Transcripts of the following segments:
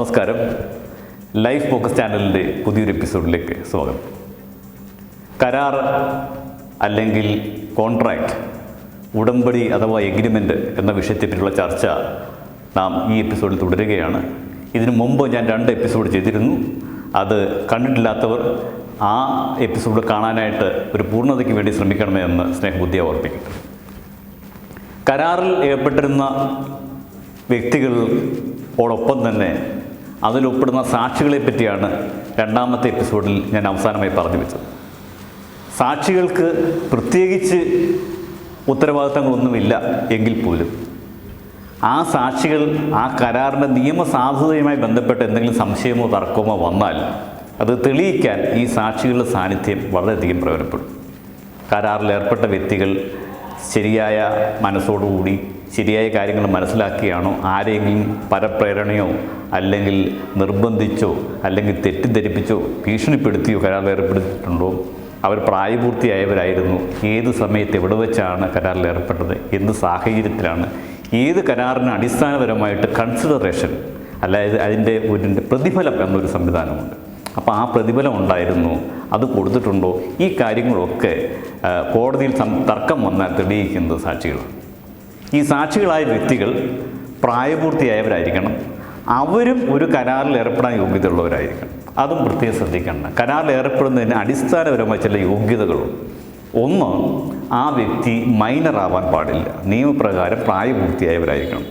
നമസ്കാരം. Life focus ചാനലിന്റെ പുതിയൊരു എപ്പിസോഡിലേക്ക് സ്വാഗതം. കരാർ അല്ലെങ്കിൽ കോൺട്രാക്റ്റ് ഉടമ്പടി അഥവാ എഗ്രിമെന്റ് എന്ന വിഷയത്തെപ്പറ്റിയുള്ള ചർച്ച നാം ഈ എപ്പിസോഡിൽ തുടരുകയാണ്. ഇതിനു മുമ്പ് ഞാൻ രണ്ട് എപ്പിസോഡ് ചെയ്തിരുന്നു. അത് കണ്ടിട്ടില്ലാത്തവർ ആ എപ്പിസോഡ് കാണാനായിട്ട് ഒരു പൂർണതയ്ക്ക് വേണ്ടി ശ്രമിക്കണമെന്ന് സ്നേഹബുദ്ധി ഓർപ്പിക്കട്ടെ കരാറിൽ ഏർപ്പെട്ടിരുന്ന വ്യക്തികളോടൊപ്പം തന്നെ അതിലൊപ്പിടുന്ന സാക്ഷികളെ പറ്റിയാണ് രണ്ടാമത്തെ എപ്പിസോഡിൽ ഞാൻ അവസാനമായി പറഞ്ഞു വെച്ചത് സാക്ഷികൾക്ക് പ്രത്യേകിച്ച് ഉത്തരവാദിത്തങ്ങളൊന്നുമില്ല എങ്കിൽ പോലും ആ സാക്ഷികൾ ആ കരാറിന്റെ നിയമസാധുതയുമായി ബന്ധപ്പെട്ട് എന്തെങ്കിലും സംശയമോ തർക്കമോ വന്നാൽ അത് തെളിയിക്കാൻ ഈ സാക്ഷികളുടെ സാന്നിധ്യം വളരെയധികം പ്രയോജനപ്പെടും. കരാറിൽ ഏർപ്പെട്ട വ്യക്തികൾ ശരിയായ മനസ്സോടുകൂടി ശരിയായ കാര്യങ്ങൾ മനസ്സിലാക്കിയാണോ ആരെങ്കിലും പരപ്രേരണയോ അല്ലെങ്കിൽ നിർബന്ധിച്ചോ അല്ലെങ്കിൽ തെറ്റിദ്ധരിപ്പിച്ചോ ഭീഷണിപ്പെടുത്തിയോ കരാറിൽ ഏർപ്പെടുത്തിയിട്ടുണ്ടോ അവർ പ്രായപൂർത്തിയായവരായിരുന്നു. ഏത് സമയത്ത് എവിടെ വെച്ചാണ് കരാറിൽ ഏർപ്പെട്ടത്? എന്ത് സാഹചര്യത്തിലാണ്? ഏത് കരാറിന് അടിസ്ഥാനപരമായിട്ട് കൺസിഡറേഷൻ അതായത് അതിന്റെ ഒരു പ്രതിഫലം എന്നൊരു സംവിധാനമുണ്ട്. അപ്പോൾ ആ പ്രതിഫലം ഉണ്ടായിരുന്നു. അത് കൊടുത്തിട്ടുണ്ടോ? ഈ കാര്യങ്ങളൊക്കെ കോടതിയിൽ തർക്കം വന്നാൽ തെളിയിക്കുന്നത് സാക്ഷികളാണ്. ഈ സാക്ഷികളായ വ്യക്തികൾ പ്രായപൂർത്തിയായവരായിരിക്കണം. അവരും ഒരു കരാറിൽ ഏർപ്പെടാൻ യോഗ്യതയുള്ളവരായിരിക്കണം. അതും പ്രത്യേകം ശ്രദ്ധിക്കണം കരാറിൽ ഏർപ്പെടുന്നതിന് അടിസ്ഥാനപരമായ ചില യോഗ്യതകളുണ്ട്. ഒന്ന് ആ വ്യക്തി മൈനർ ആവാൻ പാടില്ല. നിയമപ്രകാരം പ്രായപൂർത്തിയായവരായിരിക്കണം.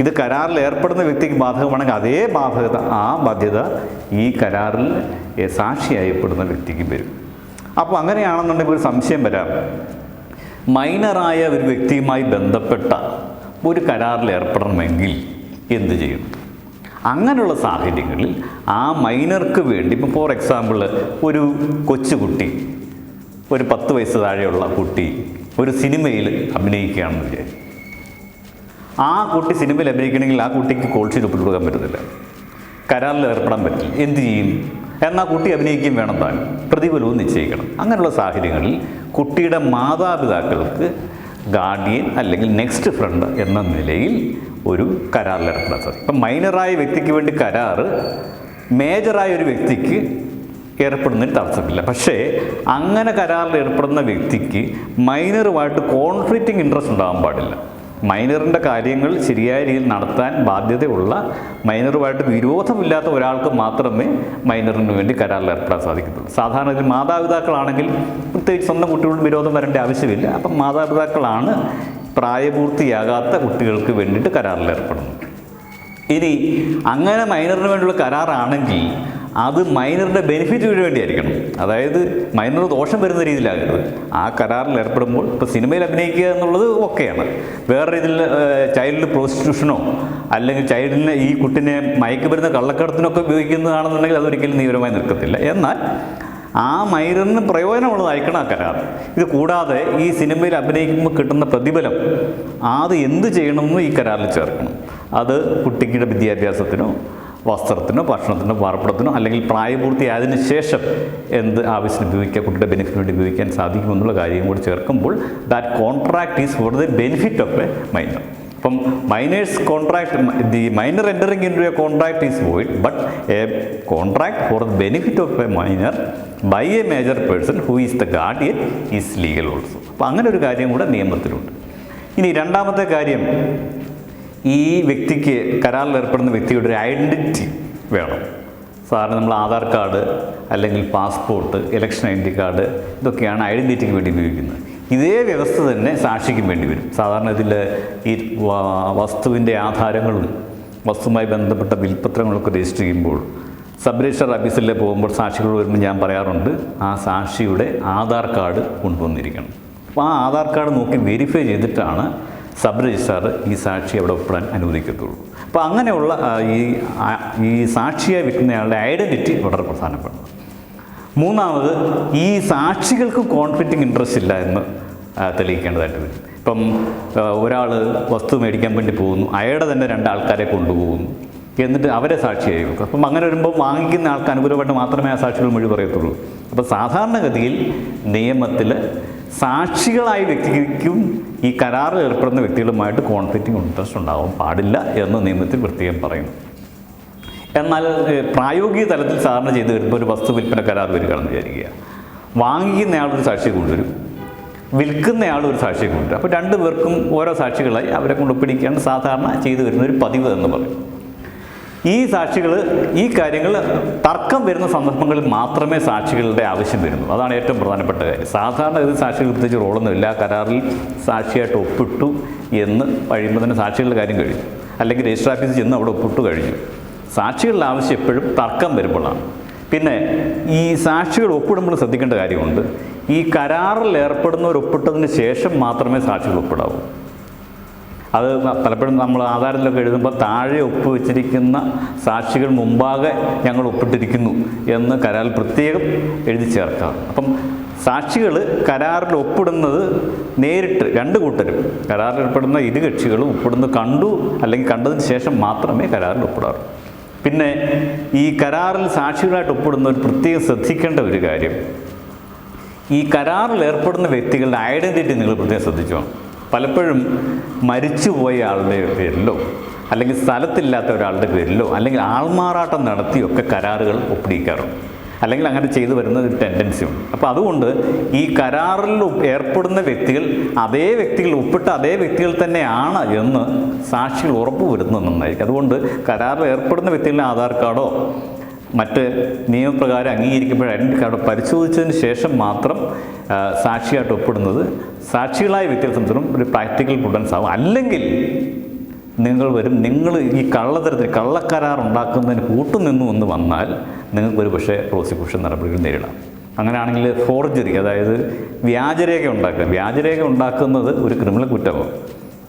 ഇത് കരാറിൽ ഏർപ്പെടുന്ന വ്യക്തിക്ക് ബാധകമാണെങ്കിൽ അതേ ബാധകത ആ ബാധ്യത ഈ കരാറിൽ സാക്ഷിയായപ്പെടുന്ന വ്യക്തിക്ക് വരും. അപ്പോൾ അങ്ങനെയാണെന്നുണ്ടെങ്കിൽ ഒരു സംശയം വരാം. മൈനറായ ഒരു വ്യക്തിയുമായി ബന്ധപ്പെട്ട ഒരു കരാറിൽ ഏർപ്പെടണമെങ്കിൽ എന്ത് ചെയ്യും അങ്ങനെയുള്ള സാഹചര്യങ്ങളിൽ ആ മൈനർക്ക് വേണ്ടി ഇപ്പോൾ ഫോർ എക്സാമ്പിൾ ഒരു കൊച്ചുകുട്ടി ഒരു പത്ത് വയസ്സ് താഴെയുള്ള കുട്ടി ഒരു സിനിമയിൽ അഭിനയിക്കുകയാണെന്ന് വിചാരിക്കും ആ കുട്ടി സിനിമയിൽ അഭിനയിക്കണമെങ്കിൽ ആ കുട്ടിക്ക് കോൾഷീറ്റ് ഒപ്പിട്ട് കൊടുക്കാൻ പറ്റത്തില്ല. കരാറിൽ ഏർപ്പെടാൻ പറ്റില്ല. എന്ത് ചെയ്യും? എന്നാൽ കുട്ടി അഭിനയിക്കുകയും വേണം താൻ. പ്രതിഫലവും നിശ്ചയിക്കണം. അങ്ങനെയുള്ള സാഹചര്യങ്ങളിൽ കുട്ടിയുടെ മാതാപിതാക്കൾക്ക് ഗാർഡിയൻ അല്ലെങ്കിൽ നെക്സ്റ്റ് ഫ്രണ്ട് എന്ന നിലയിൽ ഒരു കരാറിൽ ഏർപ്പെടാൻ സാധിക്കും ഇപ്പം മൈനറായ വ്യക്തിക്ക് വേണ്ടി കരാറ് മേജറായ ഒരു വ്യക്തിക്ക് ഏർപ്പെടുന്നതിന് തടസ്സമില്ല. പക്ഷേ അങ്ങനെ കരാറിൽ ഏർപ്പെടുന്ന വ്യക്തിക്ക് മൈനറുമായിട്ട് കോൺഫ്ലിക്റ്റിംഗ് ഇൻട്രസ്റ്റ് ഉണ്ടാകാൻ പാടില്ല. മൈനറിന്റെ കാര്യങ്ങൾ ശരിയായ രീതിയിൽ നടത്താൻ ബാധ്യതയുള്ള മൈനറുമായിട്ട് വിരോധമില്ലാത്ത ഒരാൾക്ക് മാത്രമേ മൈനറിന് വേണ്ടി കരാറിൽ ഏർപ്പെടാൻ സാധിക്കത്തുള്ളൂ. സാധാരണ ഇതിൽ മാതാപിതാക്കളാണെങ്കിൽ പ്രത്യേകിച്ച് സ്വന്തം കുട്ടികളോട് വിരോധം വരേണ്ട ആവശ്യമില്ല. അപ്പം മാതാപിതാക്കളാണ് പ്രായപൂർത്തിയാകാത്ത കുട്ടികൾക്ക് വേണ്ടിയിട്ട് കരാറിൽ ഏർപ്പെടുന്നത്. ഇനി അങ്ങനെ മൈനറിന് വേണ്ടിയുള്ള കരാറാണെങ്കിൽ അത് മൈനറിന്റെ ബെനിഫിറ്റിന് വേണ്ടിയായിരിക്കണം. അതായത് മൈനർ ദോഷം വരുന്ന രീതിയിലാകരുത്. ആ കരാറിൽ ഏർപ്പെടുമ്പോൾ ഇപ്പോൾ സിനിമയിൽ അഭിനയിക്കുക എന്നുള്ളത് ഓക്കെയാണ് വേറെ രീതിയിൽ ചൈൽഡ് പ്രോസ്റ്റിറ്റ്യൂഷനോ അല്ലെങ്കിൽ ചൈൽഡിനെ ഈ കുട്ടിനെ മയക്കുമരുന്ന് കള്ളക്കടത്തിനൊക്കെ ഉപയോഗിക്കുന്നതാണെന്നുണ്ടെങ്കിൽ അതൊരിക്കലും നിയമപരമായി നിൽക്കത്തില്ല. എന്നാൽ ആ മൈനറിന് പ്രയോജനമുള്ളതായിരിക്കണം ആ കരാർ. ഇത് കൂടാതെ ഈ സിനിമയിൽ അഭിനയിക്കുമ്പോൾ കിട്ടുന്ന പ്രതിഫലം അത് എന്ത് ചെയ്യണമെന്ന് ഈ കരാറിൽ ചേർക്കണം. അത് കുട്ടിയുടെ വിദ്യാഭ്യാസത്തിനോ വസ്ത്രത്തിനോ ഭക്ഷണത്തിനോ പാർപ്പിടത്തിനോ അല്ലെങ്കിൽ പ്രായപൂർത്തിയായതിനു ശേഷം എന്ത് ആവശ്യത്തിന് ഉപയോഗിക്കാൻ കുട്ടിയുടെ ബെനിഫിറ്റിന് വേണ്ടി ഉപയോഗിക്കാൻ സാധിക്കുമെന്നുള്ള കാര്യം കൂടി ചേർക്കുമ്പോൾ that contract is for the benefit of a minor അപ്പം minor's contract the minor entering into a contract is void but a contract for the benefit of a minor by a major person who is the guardian is legal also അപ്പം അങ്ങനെ ഒരു കാര്യം കൂടെ നിയമത്തിലുണ്ട്. ഇനി രണ്ടാമത്തെ കാര്യം ഈ വ്യക്തിക്ക് കരാറിൽ ഏർപ്പെടുന്ന വ്യക്തിയുടെ ഒരു ഐഡന്റിറ്റി വേണം. സാറിന് നമ്മൾ ആധാർ കാർഡ് അല്ലെങ്കിൽ passport election I D card ഇതൊക്കെയാണ് ഐഡന്റിറ്റിക്ക് വേണ്ടി ഉപയോഗിക്കുന്നത്. ഇതേ വ്യവസ്ഥ തന്നെ സാക്ഷിക്കും വേണ്ടി വരും. സാധാരണ ഇതിൽ ഈ വസ്തുവിന്റെ ആധാരങ്ങളും വസ്തുവുമായി ബന്ധപ്പെട്ട വിൽപ്പത്രങ്ങളൊക്കെ രജിസ്റ്റർ ചെയ്യുമ്പോൾ സബ് രജിസ്റ്റർ ഓഫീസിൽ പോകുമ്പോൾ സാക്ഷികൾ വരുമ്പോൾ ഞാൻ പറയാറുണ്ട് ആ സാക്ഷിയുടെ ആധാർ കാർഡ് കൊണ്ടുവന്നിരിക്കണം. അപ്പോൾ ആ ആധാർ കാർഡ് നോക്കി വെരിഫൈ ചെയ്തിട്ടാണ് സബ് രജിസ്ട്രാർ ഈ സാക്ഷി അവിടെ ഒപ്പിടാൻ അനുവദിക്കത്തുള്ളൂ. അപ്പോൾ അങ്ങനെയുള്ള ഈ ഈ സാക്ഷിയെ വിൽക്കുന്നയാളുടെ ഐഡന്റിറ്റി വളരെ പ്രധാനപ്പെട്ടതാണ് മൂന്നാമത് ഈ സാക്ഷികൾക്ക് കോൺഫ്ലിക്റ്റിംഗ് ഇൻട്രസ്റ്റ് ഇല്ല എന്ന് തെളിയിക്കേണ്ടതായിട്ട് വരും. ഇപ്പം ഒരാൾ വസ്തു മേടിക്കാൻ വേണ്ടി പോകുന്നു അയാളുടെ തന്നെ രണ്ട് ആൾക്കാരെ കൊണ്ടുപോകുന്നു എന്നിട്ട് അവരെ സാക്ഷിയായി വെക്കും. അപ്പം അങ്ങനെ വരുമ്പോൾ വാങ്ങിക്കുന്ന ആൾക്ക് അനുകൂലമായിട്ട് മാത്രമേ ആ സാക്ഷികൾ മൊഴി പറയത്തുള്ളൂ. അപ്പോൾ സാധാരണഗതിയിൽ നിയമത്തിൽ സാക്ഷികളായ വ്യക്തിക്കും ഈ കരാറിൽ ഏർപ്പെടുന്ന വ്യക്തികളുമായിട്ട് കോൺഫ്ലിക്റ്റിംഗ് ഇൻട്രസ്റ്റ് ഉണ്ടാവാൻ പാടില്ല എന്ന് നിയമത്തിൽ പ്രത്യേകം പറയുന്നു. എന്നാൽ പ്രായോഗിക തലത്തിൽ സാധാരണ ചെയ്ത് വരുമ്പോൾ ഒരു വസ്തു വിൽപ്പന കരാർ വരികയാണെന്ന് വിചാരിക്കുക. വാങ്ങിക്കുന്നയാളൊരു സാക്ഷിയെ കൊണ്ടുവരും. വിൽക്കുന്നയാൾ ഒരു സാക്ഷിയെ കൊണ്ടുവരും. അപ്പോൾ രണ്ടു പേർക്കും ഓരോ സാക്ഷികളായി അവരെ കൊണ്ട് പിടിക്കാൻ സാധാരണ ചെയ്തു വരുന്ന ഒരു പതിവ് എന്ന് പറയും. ഈ സാക്ഷികൾ ഈ കാര്യങ്ങൾ തർക്കം വരുന്ന സന്ദർഭങ്ങളിൽ മാത്രമേ സാക്ഷികളുടെ ആവശ്യം വരുന്നുള്ളൂ അതാണ് ഏറ്റവും പ്രധാനപ്പെട്ട കാര്യം. സാധാരണ ഇത് സാക്ഷികൾ പ്രത്യേകിച്ച് റോളൊന്നുമില്ല കരാറിൽ സാക്ഷിയായിട്ട് ഒപ്പിട്ടു എന്ന് കഴിയുമ്പോൾ തന്നെ സാക്ഷികളുടെ കാര്യം കഴിഞ്ഞു. അല്ലെങ്കിൽ രജിസ്റ്റർ ഓഫീസിൽ ചെന്ന് അവിടെ ഒപ്പിട്ടു കഴിഞ്ഞു. സാക്ഷികളുടെ ആവശ്യം എപ്പോഴും തർക്കം വരുമ്പോഴാണ്. പിന്നെ ഈ സാക്ഷികൾ ഒപ്പിടുമ്പോൾ ശ്രദ്ധിക്കേണ്ട കാര്യമുണ്ട്. ഈ കരാറിൽ ഏർപ്പെടുന്നവർ ഒപ്പിട്ടതിന് ശേഷം മാത്രമേ സാക്ഷികൾ ഒപ്പിടാവൂ. അത് പലപ്പോഴും നമ്മൾ ആധാരത്തിലൊക്കെ എഴുതുമ്പോൾ താഴെ ഒപ്പ് വെച്ചിരിക്കുന്ന സാക്ഷികൾ മുമ്പാകെ ഞങ്ങൾ ഒപ്പിട്ടിരിക്കുന്നു എന്ന് കരാർ പ്രത്യേകം എഴുതി ചേർക്കാം അപ്പം സാക്ഷികൾ കരാറിൽ ഒപ്പിടുന്നത് നേരിട്ട് രണ്ട് കൂട്ടരും കരാറിൽ ഏർപ്പെടുന്ന ഇരു കക്ഷികളും കണ്ടു അല്ലെങ്കിൽ കണ്ടതിന് ശേഷം മാത്രമേ കരാറിൽ ഒപ്പിടാറൂ പിന്നെ ഈ കരാറിൽ സാക്ഷികളായിട്ട് ഒരു പ്രത്യേകം ശ്രദ്ധിക്കേണ്ട ഒരു കാര്യം ഈ കരാറിൽ ഏർപ്പെടുന്ന വ്യക്തികളുടെ ഐഡന്റിറ്റി നിങ്ങൾ പ്രത്യേകം ശ്രദ്ധിച്ചോ? പലപ്പോഴും മരിച്ചുപോയ ആളുടെ പേരിലോ അല്ലെങ്കിൽ സ്ഥലത്തില്ലാത്ത ഒരാളുടെ പേരിലോ അല്ലെങ്കിൽ ആൾമാറാട്ടം നടത്തിയൊക്കെ കരാറുകൾ ഒപ്പിടിക്കാറുണ്ട്. അല്ലെങ്കിൽ അങ്ങനെ ചെയ്തു വരുന്ന ഒരു ടെൻഡൻസി ഉണ്ട്. അപ്പോൾ അതുകൊണ്ട് ഈ കരാറിൽ ഏർപ്പെടുന്ന വ്യക്തികൾ അതേ വ്യക്തികൾ ഒപ്പിട്ട അതേ വ്യക്തികൾ തന്നെയാണ് എന്ന് സാക്ഷികൾ ഉറപ്പ് വരുന്നത് നന്നായിരിക്കും. അതുകൊണ്ട് കരാറിൽ ഏർപ്പെടുന്ന വ്യക്തികളുടെ ആധാർ കാർഡോ മറ്റ് നിയമപ്രകാരം അംഗീകരിക്കപ്പെട്ട ഐഡന്റി കാർഡോ പരിശോധിച്ചതിന് ശേഷം മാത്രം സാക്ഷിയായിട്ട് ഒപ്പിടുന്നത് സാക്ഷികളായ വ്യക്തികളെ സംബന്ധിച്ചിടത്തോളം ഒരു പ്രാക്ടിക്കൽ പ്രുഡൻസ് ആവും. അല്ലെങ്കിൽ നിങ്ങൾ വരും നിങ്ങൾ ഈ കള്ളത്തരത്തിൽ കള്ളക്കരാർ ഉണ്ടാക്കുന്നതിന് കൂട്ടുനിന്നു എന്ന് വന്നാൽ നിങ്ങൾക്ക് ഒരു പക്ഷേ പ്രോസിക്യൂഷൻ നടപടികൾ നേരിടാം. അങ്ങനെയാണെങ്കിൽ ഫോർജറി അതായത് വ്യാജരേഖ ഉണ്ടാക്കുക. വ്യാജരേഖ ഉണ്ടാക്കുന്നത് ഒരു ക്രിമിനൽ കുറ്റമാണ്.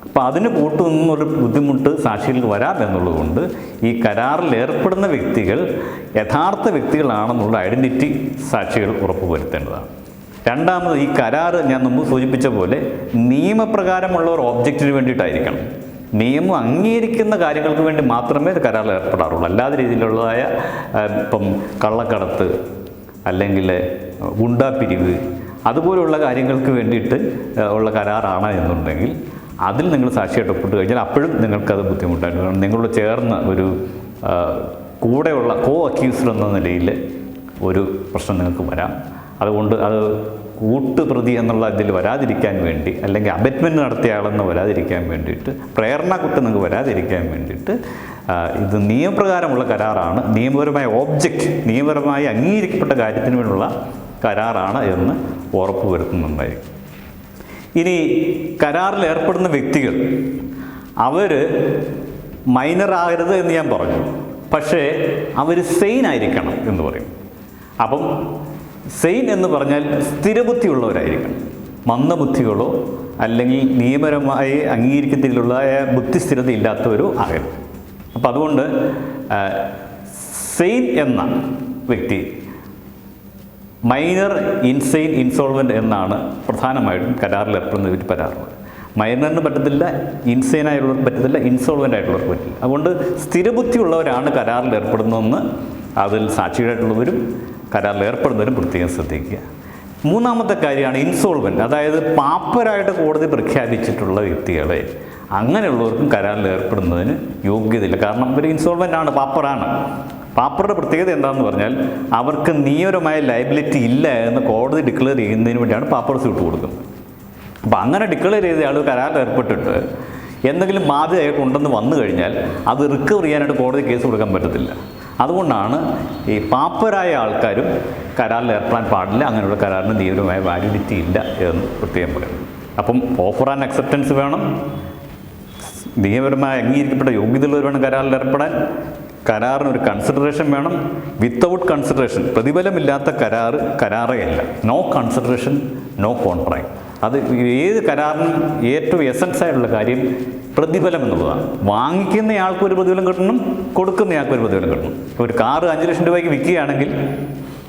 അപ്പോൾ അതിന് കൂട്ടുനിന്നൊരു ബുദ്ധിമുട്ട് സാക്ഷികൾക്ക് വരാം എന്നുള്ളതുകൊണ്ട് ഈ കരാറിൽ ഏർപ്പെടുന്ന വ്യക്തികൾ യഥാർത്ഥ വ്യക്തികളാണെന്നുള്ള ഐഡന്റിറ്റി സാക്ഷികൾ ഉറപ്പുവരുത്തേണ്ടതാണ്. രണ്ടാമത് ഈ കരാർ ഞാൻ മുമ്പ് സൂചിപ്പിച്ച പോലെ നിയമപ്രകാരമുള്ള ഒരു ഓബ്ജക്റ്റിന് വേണ്ടിയിട്ടായിരിക്കണം. നിയമം അംഗീകരിക്കുന്ന കാര്യങ്ങൾക്ക് വേണ്ടി മാത്രമേ കരാറിൽ ഏർപ്പെടാറുള്ളൂ. അല്ലാതെ രീതിയിലുള്ളതായ ഇപ്പം കള്ളക്കടത്ത് അല്ലെങ്കിൽ ഗുണ്ടാപ്പിരിവ് അതുപോലുള്ള കാര്യങ്ങൾക്ക് വേണ്ടിയിട്ട് ഉള്ള കരാറാണ് എന്നുണ്ടെങ്കിൽ അതിൽ നിങ്ങൾ സാക്ഷിയായിട്ട് ഒപ്പിട്ട് കഴിഞ്ഞാൽ അപ്പോഴും നിങ്ങൾക്കത് ബുദ്ധിമുട്ടായിട്ട് കാരണം നിങ്ങളോട് ചേർന്ന ഒരു കൂടെയുള്ള കോ അക്യൂസ്ഡ് എന്ന നിലയിൽ ഒരു പ്രശ്നം നിങ്ങൾക്ക് വരാം. അതുകൊണ്ട് അത് കൂട്ടുപ്രതി എന്നുള്ള ഇതിൽ വരാതിരിക്കാൻ വേണ്ടി അല്ലെങ്കിൽ അബറ്റ്മെന്റ് നടത്തിയ ആളെന്ന് വരാതിരിക്കാൻ വേണ്ടിയിട്ട് പ്രേരണ കുറ്റം നിങ്ങൾക്ക് വരാതിരിക്കാൻ വേണ്ടിയിട്ട് ഇത് നിയമപ്രകാരമുള്ള കരാറാണ്. നിയമപരമായ ഓബ്ജക്റ്റ് നിയമപരമായി അംഗീകരിക്കപ്പെട്ട കാര്യത്തിന് വേണ്ടിയുള്ള കരാറാണ് എന്ന് ഉറപ്പ് വരുത്തുന്നുണ്ടായിരിക്കും ഇനി കരാറിൽ ഏർപ്പെടുന്ന വ്യക്തികൾ അവർ മൈനർ ആകരുത് എന്ന് ഞാൻ പറഞ്ഞു. പക്ഷേ അവർ സെയിൻ ആയിരിക്കണം എന്ന് പറയും. അപ്പം സെയിൻ എന്ന് പറഞ്ഞാൽ സ്ഥിരബുദ്ധിയുള്ളവരായിരിക്കണം. മന്ദബുദ്ധികളോ അല്ലെങ്കിൽ നിയമപരമായി അംഗീകരിക്കത്തിലുള്ള ബുദ്ധിസ്ഥിരത ഇല്ലാത്തവരോ ആകരുത്. അപ്പം അതുകൊണ്ട് സെയിൻ എന്ന വ്യക്തി മൈനർ ഇൻസെയിൻ ഇൻസോൾവന്റ് എന്നാണ് പ്രധാനമായിട്ടും കരാറിൽ ഏർപ്പെടുന്നതിൽ പരാറുള്ളത്. മൈനറിന് പറ്റത്തില്ല ഇൻസെയിൻ ആയിട്ടുള്ളവർക്ക് പറ്റത്തില്ല ഇൻസോൾവന്റ് ആയിട്ടുള്ളവർക്ക് പറ്റില്ല അതുകൊണ്ട് സ്ഥിരബുദ്ധിയുള്ളവരാണ് കരാറിൽ ഏർപ്പെടുന്നതെന്ന് അതിൽ സാക്ഷികളായിട്ടുള്ളവരും കരാറിൽ ഏർപ്പെടുന്നവരും പ്രത്യേകം ശ്രദ്ധിക്കുക. മൂന്നാമത്തെ കാര്യമാണ് ഇൻസോൾവന്റ് അതായത് പാപ്പരായിട്ട് കോടതി പ്രഖ്യാപിച്ചിട്ടുള്ള വ്യക്തികളെ അങ്ങനെയുള്ളവർക്കും കരാറിൽ ഏർപ്പെടുന്നതിന് യോഗ്യതയില്ല. കാരണം ഇവർ ഇൻസോൾവന്റ് ആണ് പാപ്പറാണ്. പാപ്പറുടെ പ്രത്യേകത എന്താണെന്ന് പറഞ്ഞാൽ അവർക്ക് നിയമപരമായ ലയബിലിറ്റി ഇല്ല എന്ന് കോടതി ഡിക്ലെയർ ചെയ്യുന്നതിന് വേണ്ടിയാണ് പാപ്പർ സ്യൂട്ട് കൊടുക്കുന്നത്. അപ്പോൾ അങ്ങനെ ഡിക്ലെയർ ചെയ്ത ആൾ കരാറിൽ ഏർപ്പെട്ടിട്ട് എന്തെങ്കിലും ബാധ്യതയായിട്ട് ഉണ്ടെന്ന് വന്നു കഴിഞ്ഞാൽ അത് റിക്കവർ ചെയ്യാനായിട്ട് കോടതി കേസ് കൊടുക്കാൻ പറ്റത്തില്ല. അതുകൊണ്ടാണ് ഈ പാപ്പരായ ആൾക്കാരും കരാറിൽ ഏർപ്പെടാൻ പാടില്ല അങ്ങനെയുള്ള കരാറിന് തീവ്രമായ വാലിഡിറ്റി ഇല്ല എന്ന് പ്രത്യേകം പറയുന്നു അപ്പം ഓഫർ ആൻഡ് അക്സെപ്റ്റൻസ് വേണം. നിയമപരമായി അംഗീകരിക്കപ്പെട്ട യോഗ്യതയുള്ളവർ വേണം കരാറിൽ ഏർപ്പെടാൻ. കരാറിന് ഒരു കൺസിഡറേഷൻ വേണം. വിത്തൗട്ട് കൺസിഡറേഷൻ പ്രതിഫലമില്ലാത്ത കരാറ് കരാറേ അല്ല. നോ കൺസിഡറേഷൻ നോ കോൺട്രാക്ട് അത് ഏത് കരാറിനും ഏറ്റവും എസൻസ് ആയിട്ടുള്ള കാര്യം പ്രതിഫലം എന്നുള്ളതാണ്. വാങ്ങിക്കുന്നയാൾക്ക് ഒരു പ്രതിഫലം കിട്ടണം കൊടുക്കുന്നയാൾക്ക് ഒരു പ്രതിഫലം കിട്ടണം. ഒരു കാറ് അഞ്ച് ലക്ഷം രൂപയ്ക്ക് വിൽക്കുകയാണെങ്കിൽ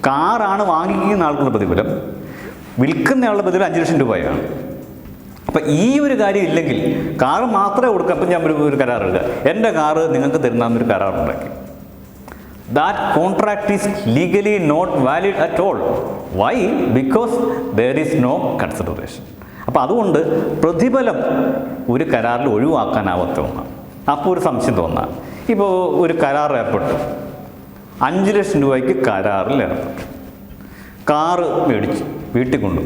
കാറാണ് വാങ്ങിക്കുന്ന ആൾക്കുള്ള പ്രതിഫലം വിൽക്കുന്നയാളുടെ പ്രതിഫലം അഞ്ച് ലക്ഷം രൂപയാണ്. അപ്പം ഈ ഒരു കാര്യം ഇല്ലെങ്കിൽ കാറ് മാത്രമേ കൊടുക്കുക അപ്പം ഞാൻ ഒരു ഒരു എഴുതുക എന്റെ കാറ് നിങ്ങൾക്ക് തരുന്നൊരു കരാറുണ്ടാക്കി that contract is legally not valid at all why because there is no consideration അപ്പോൾ അതുകൊണ്ട് പ്രതിഫലം ഒരു കരാറിൽ ഒഴിവാക്കാനാവാത്ത ഒന്നാണ്. അപ്പോൾ ഒരു സംശയം തോന്നാം. ഇപ്പോൾ ഒരു കരാർ ഏർപ്പെട്ടു. അഞ്ച് ലക്ഷം രൂപയ്ക്ക് കരാറിൽ ഏർപ്പെട്ടു. കാറ് മേടിച്ചു വീട്ടിൽ കൊണ്ടു.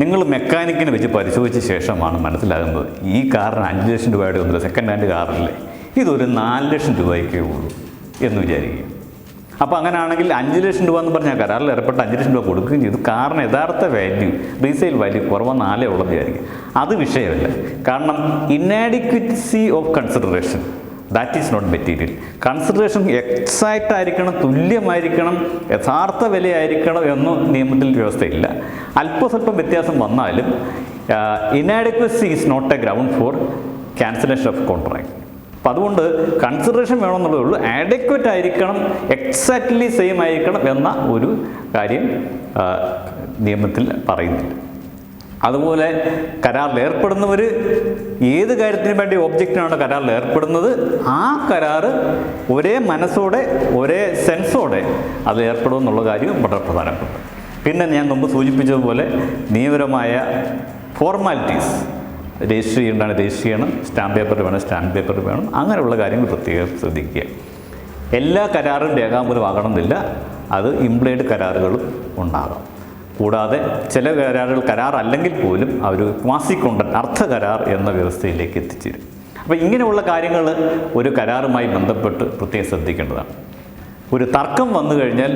നിങ്ങൾ മെക്കാനിക്കിനെ വെച്ച് പരിശോധിച്ച ശേഷമാണ് മനസ്സിലാകുന്നത് ഈ കാറിന് അഞ്ച് ലക്ഷം രൂപയുടെ ഒന്നുമില്ല സെക്കൻഡ് ഹാൻഡ് കാറില്ലേ? ഇതൊരു നാല് ലക്ഷം രൂപയ്ക്കേ ഉള്ളൂ എന്ന് വിചാരിക്കുക. അപ്പോൾ അങ്ങനെയാണെങ്കിൽ അഞ്ച് ലക്ഷം രൂപ എന്ന് പറഞ്ഞാൽ കരാറിൽ ഏർപ്പെട്ട് അഞ്ച് ലക്ഷം രൂപ കൊടുക്കുകയും ചെയ്തു. കാരണം യഥാർത്ഥ വാല്യൂ റീസെയിൽ വാല്യൂ കുറവ് നാലേ ഉള്ളത് വിചാരിക്കും അത് വിഷയമല്ല. കാരണം inadequacy of consideration that is not material consideration exact ആയിരിക്കണം തുല്യമായിരിക്കണം യഥാർത്ഥ വിലയായിരിക്കണം എന്നും നിയമത്തിൽ വ്യവസ്ഥയില്ല. അല്പസ്വല്പം വ്യത്യാസം വന്നാലും inadequacy is not a ground for cancellation of contract അപ്പം അതുകൊണ്ട് കൺസിഡറേഷൻ വേണമെന്നുള്ളതേ ഉള്ളൂ. ആഡക്വറ്റ് ആയിരിക്കണം എക്സാക്ട്ലി സെയിം ആയിരിക്കണം എന്ന ഒരു കാര്യം നിയമത്തിൽ പറയുന്നില്ല. അതുപോലെ കരാറിൽ ഏർപ്പെടുന്നവർ ഏത് കാര്യത്തിന് വേണ്ടി ഒബ്ജക്റ്റിനാണ് കരാറിൽ ഏർപ്പെടുന്നത് ആ കരാറ് ഒരേ മനസ്സോടെ ഒരേ സെൻസോടെ അത് ഏർപ്പെടും എന്നുള്ള കാര്യം വളരെ പ്രധാനപ്പെട്ടു. പിന്നെ ഞാൻ മുമ്പ് സൂചിപ്പിച്ചതുപോലെ നിയമപരമായ ഫോർമാലിറ്റീസ് രജിസ്റ്റർ ചെയ്യേണ്ടതാണ് രജിസ്റ്റർ ചെയ്യണം സ്റ്റാമ്പ് പേപ്പർ വേണം സ്റ്റാമ്പ് പേപ്പർ വേണം അങ്ങനെയുള്ള കാര്യങ്ങൾ പ്രത്യേകം ശ്രദ്ധിക്കുക. എല്ലാ കരാറും രേഖാമൂലമാകണമെന്നില്ല അത് ഇംപ്ലൈഡ് കരാറുകളും ഉണ്ടാകാം. കൂടാതെ ചില കരാറുകൾ കരാർ അല്ലെങ്കിൽ പോലും അവർ ക്വാസി അർത്ഥ കരാർ എന്ന വ്യവസ്ഥയിലേക്ക് എത്തിച്ചേരും. അപ്പോൾ ഇങ്ങനെയുള്ള കാര്യങ്ങൾ ഒരു കരാറുമായി ബന്ധപ്പെട്ട് പ്രത്യേകം ശ്രദ്ധിക്കേണ്ടതാണ്. ഒരു തർക്കം വന്നു കഴിഞ്ഞാൽ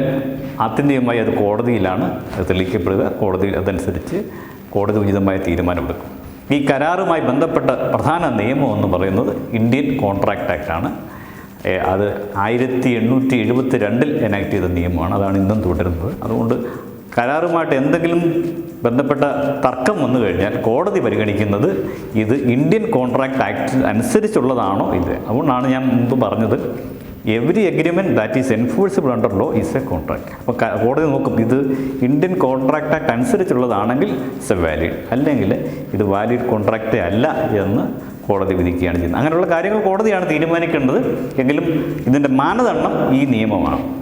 ആത്യന്തികമായി അത് കോടതിയിലാണ് തെളിയിക്കപ്പെടുക കോടതി അതനുസരിച്ച് കോടതി ഉചിതമായ തീരുമാനമെടുക്കും. ഈ കരാറുമായി ബന്ധപ്പെട്ട പ്രധാന നിയമം എന്ന് പറയുന്നത് ഇന്ത്യൻ കോൺട്രാക്ട് ആണ് അത് ആയിരത്തി എണ്ണൂറ്റി എഴുപത്തി രണ്ടിൽ എനാക്ട് ചെയ്ത നിയമമാണ്. അതാണ് ഇന്നും തുടരുന്നത്. അതുകൊണ്ട് കരാറുമായിട്ട് എന്തെങ്കിലും ബന്ധപ്പെട്ട തർക്കം വന്നു കഴിഞ്ഞാൽ കോടതി പരിഗണിക്കുന്നത് ഇത് ഇന്ത്യൻ കോൺട്രാക്ട് ആക്ട് അനുസരിച്ചുള്ളതാണോ ഇത്? അതുകൊണ്ടാണ് ഞാൻ മുമ്പ് പറഞ്ഞത്. Every agreement that is enforceable under law is a contract അപ്പോൾ കോടതി നോക്കും ഇത് ഇന്ത്യൻ കോൺട്രാക്ട് ആക്ട് അനുസരിച്ചുള്ളതാണെങ്കിൽ ഇറ്റ്സ് എ വാലിഡ് അല്ലെങ്കിൽ ഇത് വാലിഡ് കോൺട്രാക്റ്റേ അല്ല എന്ന് കോടതി വിധിക്കുകയാണ് ചെയ്യുന്നത്. അങ്ങനെയുള്ള കാര്യങ്ങൾ കോടതിയാണ് തീരുമാനിക്കേണ്ടത്. എങ്കിലും ഇതിന്റെ മാനദണ്ഡം ഈ നിയമമാണ്.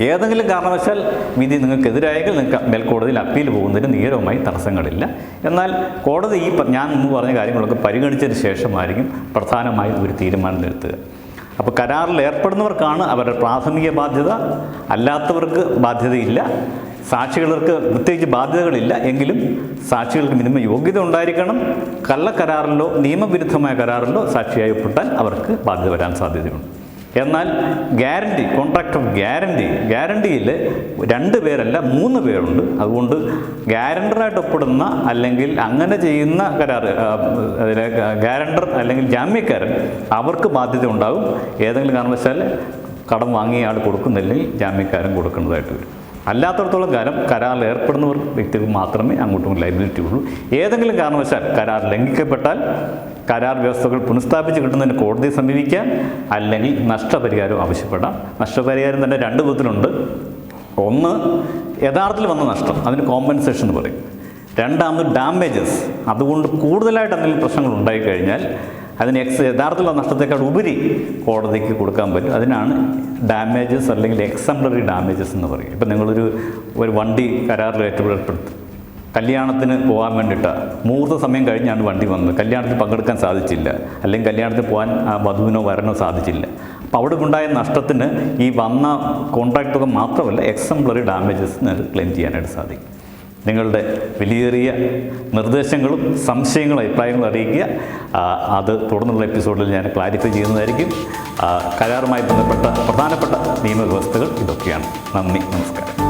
ഏതെങ്കിലും കാരണവശാൽ വിധി നിങ്ങൾക്കെതിരായെങ്കിൽ നിങ്ങൾക്ക് മേൽക്കോടതിയിൽ അപ്പീൽ പോകുന്നതിന് നിയമപരമായി തടസ്സങ്ങളില്ല. എന്നാൽ കോടതി ഈ ഞാൻ മുമ്പ് പറഞ്ഞ കാര്യങ്ങളൊക്കെ പരിഗണിച്ചതിന് ശേഷമായിരിക്കും പ്രധാനമായും ഒരു തീരുമാനം എടുത്തുക അപ്പോൾ കരാറിൽ ഏർപ്പെടുന്നവർക്കാണ് അവരുടെ പ്രാഥമിക ബാധ്യത. അല്ലാത്തവർക്ക് ബാധ്യതയില്ല. സാക്ഷികൾക്ക് പ്രത്യേകിച്ച് ബാധ്യതകളില്ല. എങ്കിലും സാക്ഷികൾക്ക് മിനിമം യോഗ്യത ഉണ്ടായിരിക്കണം. കള്ളക്കരാറിലോ നിയമവിരുദ്ധമായ കരാറിലോ സാക്ഷിയായി ഒപ്പിട്ടാൽ അവർക്ക് ബാധ്യത വരാൻ സാധ്യതയുണ്ട്. എന്നാൽ ഗ്യാരണ്ടി കോൺട്രാക്ട് ഓഫ് ഗ്യാരണ്ടി ഗ്യാരണ്ടിയിൽ രണ്ട് പേരല്ല മൂന്ന് പേരുണ്ട്. അതുകൊണ്ട് ഗ്യാരണ്ടറായിട്ട് ഒപ്പിടുന്ന അല്ലെങ്കിൽ അങ്ങനെ ചെയ്യുന്ന കരാർ അതിലെ ഗ്യാരണ്ടർ അല്ലെങ്കിൽ ജാമ്യക്കാരൻ അവർക്ക് ബാധ്യത ഉണ്ടാകും. ഏതെങ്കിലും കാരണവശാൽ കടം വാങ്ങിയ ആൾ കൊടുക്കുന്നില്ലെങ്കിൽ ജാമ്യക്കാരൻ കൊടുക്കേണ്ടതായിട്ട് വരും. അല്ലാത്തടത്തോളം കാലം കരാറിൽ ഏർപ്പെടുന്നവർ വ്യക്തികൾ മാത്രമേ അങ്ങോട്ടും ലൈബിലിറ്റി ഉള്ളൂ. ഏതെങ്കിലും കാരണവശാൽ കരാർ ലംഘിക്കപ്പെട്ടാൽ കരാർ വ്യവസ്ഥകൾ പുനഃസ്ഥാപിച്ച് കിട്ടുന്നതിന് കോടതിയെ സമീപിക്കാം അല്ലെങ്കിൽ നഷ്ടപരിഹാരം ആവശ്യപ്പെടാം. നഷ്ടപരിഹാരം തന്നെ രണ്ട് വിധത്തിലുണ്ട്. ഒന്ന് യഥാർത്ഥത്തിൽ വന്ന നഷ്ടം അതിന് കോമ്പൻസേഷൻ എന്ന് പറയും. രണ്ടാമത് ഡാമേജസ് അതുകൊണ്ട് കൂടുതലായിട്ട് എന്തെങ്കിലും പ്രശ്നങ്ങൾ ഉണ്ടായിക്കഴിഞ്ഞാൽ അതിന് എക്സ് യഥാർത്ഥത്തിലുള്ള നഷ്ടത്തെക്കാൾ ഉപരി കോടതിക്ക് കൊടുക്കാൻ പറ്റും. അതിനാണ് ഡാമേജസ് അല്ലെങ്കിൽ എക്സംപ്ലറി ഡാമേജസ് എന്ന് പറയും ഇപ്പം നിങ്ങളൊരു ഒരു വണ്ടി കരാറിൽ ഏറ്റുപെടുത്തും കല്യാണത്തിന് പോകാൻ വേണ്ടിയിട്ട് മുഹൂർത്ത സമയം കഴിഞ്ഞാണ് വണ്ടി വന്നത്. കല്യാണത്തിൽ പങ്കെടുക്കാൻ സാധിച്ചില്ല. അല്ലെങ്കിൽ കല്യാണത്തിൽ പോകാൻ ആ വധുവിനോ വരനോ സാധിച്ചില്ല. അപ്പോൾ അവിടെ ഉണ്ടായ നഷ്ടത്തിന് ഈ വന്ന കോൺട്രാക്ട് തുക മാത്രമല്ല എക്സംപ്ലറി ഡാമേജസ് ക്ലെയിം ചെയ്യാനായിട്ട് സാധിക്കും. നിങ്ങളുടെ വിലയേറിയ നിർദ്ദേശങ്ങളും സംശയങ്ങളും അഭിപ്രായങ്ങളും അറിയിക്കുക. അത് തുടർന്നുള്ള എപ്പിസോഡിൽ ഞാൻ ക്ലാരിഫൈ ചെയ്യുന്നതായിരിക്കും. കരാറുമായി ബന്ധപ്പെട്ട പ്രധാനപ്പെട്ട നിയമവ്യവസ്ഥകൾ ഇതൊക്കെയാണ്. നന്ദി നമസ്കാരം.